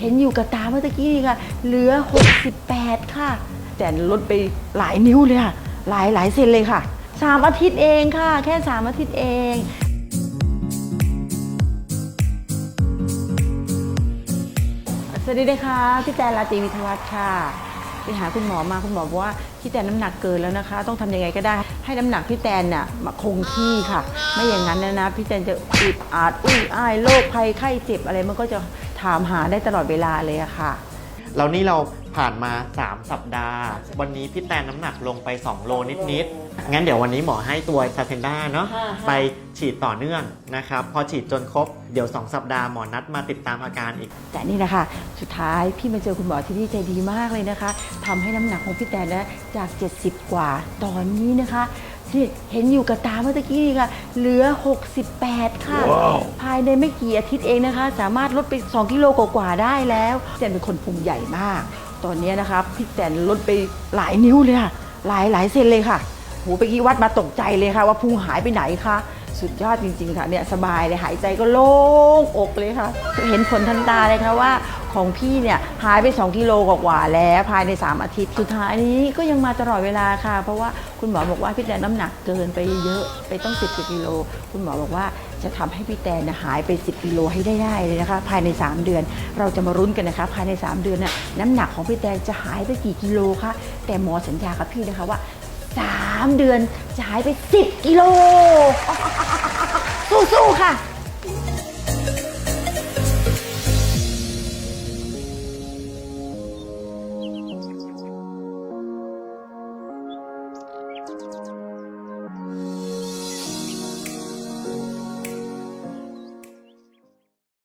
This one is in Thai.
เห็นอยู่กับตาเมื่อตะกี้นี่ค่ะ เหลือ 68 ค่ะ แต่ลดไปหลายนิ้วเลยค่ะ หลายหลายเซนเลยค่ะสามอาทิตย์เองค่ะ แค่สามอาทิตย์เอง สวัสดีนะคะพี่แตนราตรีวิทวัฒน์ค่ะ ไปหาคุณหมอมาคุณหมอบอกว่าพี่แตนน้ำหนักเกินแล้วนะคะ ต้องทำยังไงก็ได้ ให้น้ำหนักพี่แตนน่ะมาคงที่ค่ะ ไม่อย่างนั้นนะนะพี่แตนจะอึดอัดอุ้ยอ้ายโรคภัยไข้เจ็บอะไรมันก็จะ ถามหาได้ตลอดเวลาเลยอะค่ะ แล้วนี่เราผ่านมา 3 สัปดาห์ วันนี้พี่แตนน้ำหนักลงไป 2 โลนิดๆ งั้นเดี๋ยววันนี้หมอให้ตัวซาเพนด้าเนาะค่ะ ไปฉีดต่อเนื่องนะครับ พอฉีดจนครบ เดี๋ยว 2 สัปดาห์หมอนัดมาติดตามอาการอีก แต่นี่นะคะ สุดท้ายพี่มาเจอคุณหมอที่นี่ใจดีมากเลยนะคะทำให้น้ำหนักของพี่แตนนะจาก 70 กว่า ตอนนี้นะคะ ที่เห็นอยู่กับตาเมื่อตะกี้นี่ค่ะ เหลือ 68 ค่ะภายในไม่กี่อาทิตย์เองนะคะ สามารถลดไป 2 กิโลกว่าๆได้แล้วพี่แตนเป็นคนพุงใหญ่มาก ตอนนี้นะคะพี่แตนลดไปหลายนิ้วเลยค่ะ หลายหลายเซนเลยค่ะโหไปกี้วัดมาตกใจเลยค่ะ ว่าพุงหายไปไหนคะสุดยอดจริงๆค่ะเนี่ยสบายเลยหายใจก็โล่งอกเลยค่ะ เห็นผลทันตาเลยค่ะว่า ของพี่เนี่ยหายไป 2 กิโลกว่าๆแล้วภายใน 3 อาทิตย์ สุดท้ายนี้ก็ยังมาตลอดเวลาค่ะ เพราะว่าคุณหมอบอกว่าพี่แตนน้ำหนักเกินไปเยอะไปต้อง 10กว่ากิโล คุณหมอบอกว่าจะทำให้พี่แตนหายไป 10กิโลให้ได้ได้เลยนะคะ ภายใน 3 เดือน เราจะมารุ้นกันนะคะ ภายใน 3 เดือนน่ะน้ำหนักของพี่แตนจะหายไปกี่กิโลคะแต่หมอสัญญากับพี่นะคะว่า 3 เดือนจะหายไป 10 กิโลสู้ๆค่ะ